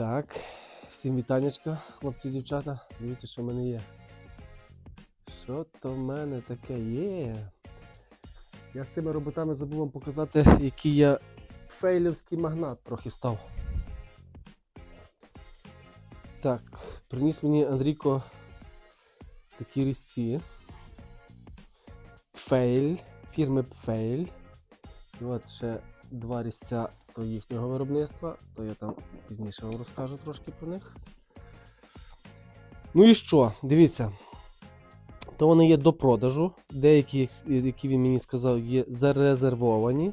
Так, всім вітанечка, хлопці і дівчата. Дивіться, що в мене є. Що то в мене таке є? Я з тими роботами забув вам показати, який я фейлівський магнат трохи став. Так, приніс мені Андрійко такі різці. Фейль, фірми Пфейль. І от ще два різця то їхнього виробництва, то я там пізніше вам розкажу трошки про них. Ну і що? Дивіться. То вони є до продажу. Деякі, які він мені сказав, є зарезервовані,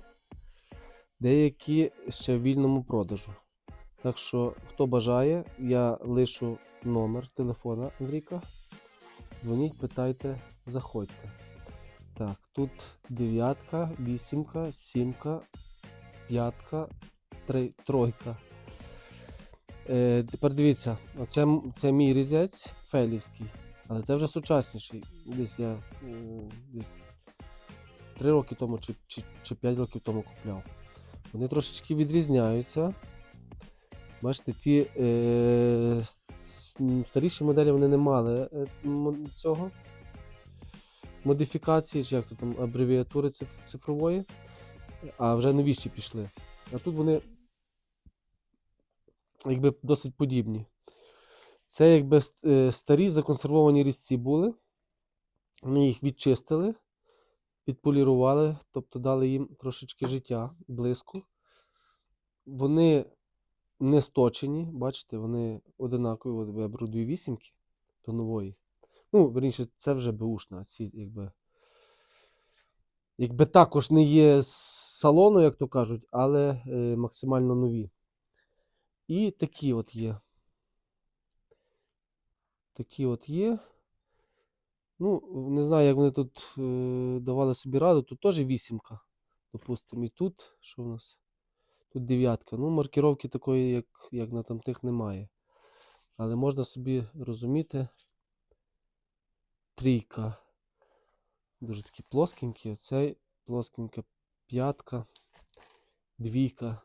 деякі ще в вільному продажу. Так що, хто бажає, я лишу номер телефона Андрійка. Дзвоніть, питайте, заходьте. Так, тут дев'ятка, вісімка, сімка, п'ятка, три, тройка. Е, тепер дивіться, оце це мій різець фейлівський, але це вже сучасніший. Десь я десь 3 роки тому чи, чи, чи 5 років тому купляв. Вони трошечки відрізняються. Бачите, ті е, старіші моделі вони не мали е, цього модифікації, чи як то там абревіатури цифрової, а вже новіші пішли. А тут вони якби досить подібні. Це якби е, старі законсервовані різці були. Вони їх відчистили, підполірували, тобто дали їм трошечки життя, блиску. Вони не сточені, бачите, вони одинакові. От я беру дві вісімки до нової. Ну, верніше, це вже беушна, а ці якби. Якби також не є салону, як то кажуть, але е, максимально нові. І такі от є. Такі от є. Ну, не знаю, як вони тут е, давали собі раду. Тут теж вісімка, допустимо. І тут, що в нас? Тут дев'ятка. Ну, маркіровки такої, як, як на тамтих, немає. Але можна собі розуміти. Трійка. Дуже такі плоскенькі. Оцей плоскенька п'ятка, двійка.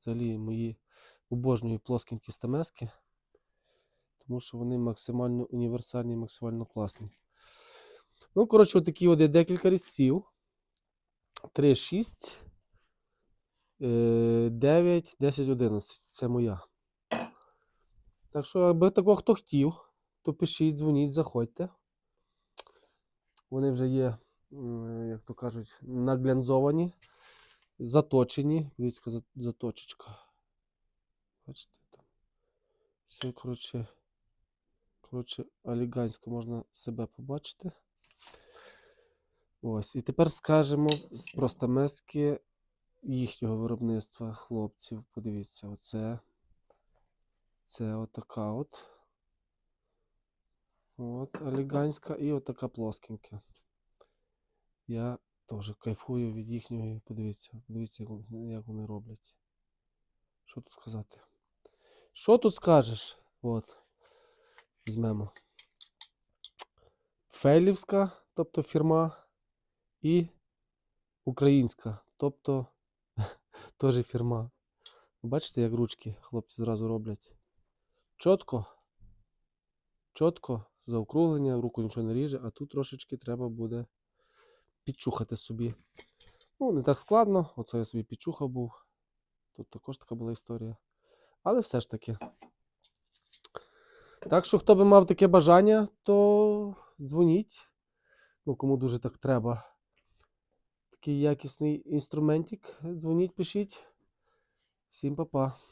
Взагалі мої обожнюю плоскенькі стамески. Тому що вони максимально універсальні, максимально класні. Ну, коротше, отакі от декілька різців. 3, 6, 9, 10, 11. Це моя. Так що, якби такого хто хотів, то пишіть, дзвоніть, заходьте. Вони вже є, як то кажуть, наглянзовані, заточені. Дивіться, заточечка. Бачите там. Все, коротше, коротше, елегантсько можна себе побачити. Ось. І тепер скажемо про стамески їхнього виробництва хлопців. Подивіться, оце. Це отака от. От, елегантська і отака плоскенька. Я теж кайфую від їхньої. Подивіться, подивіться, як вони роблять. Що тут сказати? Що тут скажеш? От. Візьмемо. Фейлівська, тобто фірма, і українська, тобто теж фірма. Бачите, як ручки хлопці зразу роблять. Чітко. Чітко, заокруглення, руку нічого не ріже, а тут трошечки треба буде підчухати собі. Ну, не так складно, оце я собі підчухав був. Тут також така була історія. Але все ж таки. Так що, хто би мав таке бажання, то дзвоніть. Ну, кому дуже так треба. Такий якісний інструментик. Дзвоніть, пишіть. Всім па-па.